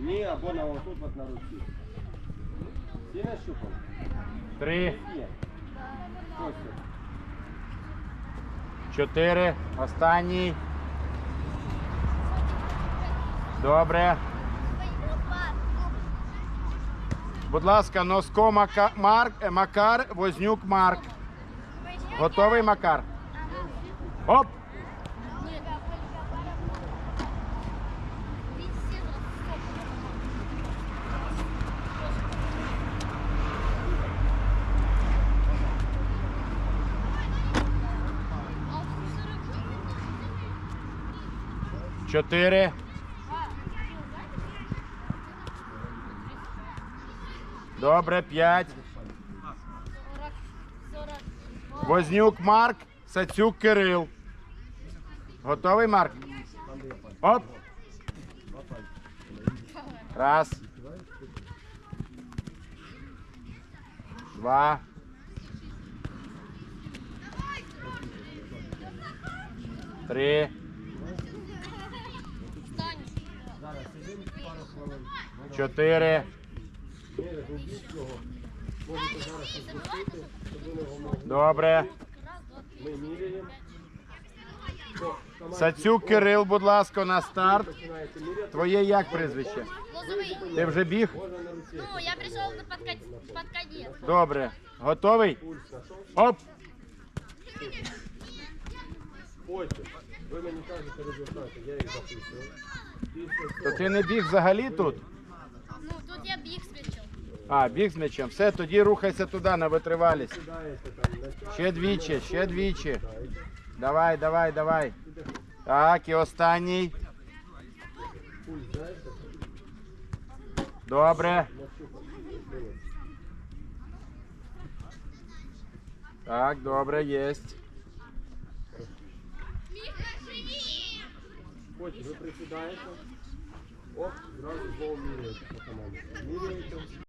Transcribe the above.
Ні, або на отут от на руці. Всі нащупали? Три. Костя. чотири. Останній. Добре. Будь ласка, Носко Мака... Марк... е, Макар, Вознюк Марк. Готовий Макар? Оп! Чотири. Добре, п'ять. Вознюк Марк, Сацюк Кирил. Готовий, Марк? Оп. Раз. Два. Три. Могли. Добре. Ми міряємо. Сацюк Кирил, будь ласка, на старт. Твоє як прізвище? Ти вже біг? Ну, я пришел на под, кон- под конец. Добре. Готовий? Оп. Ви мені кажете результати, я їх записую. То ти не біг взагалі тут? Ну, тут я биг спрячу. А, біг з м'ячем. Все, тоді рухайся туди на витривалість. Ще двічі, ще двічі. Давай, давай, давай. Так, і останній. Добре. Так, добре, єсть. Потім ви присідаєте. Оп, зразу знову міряєте по. Міряєте.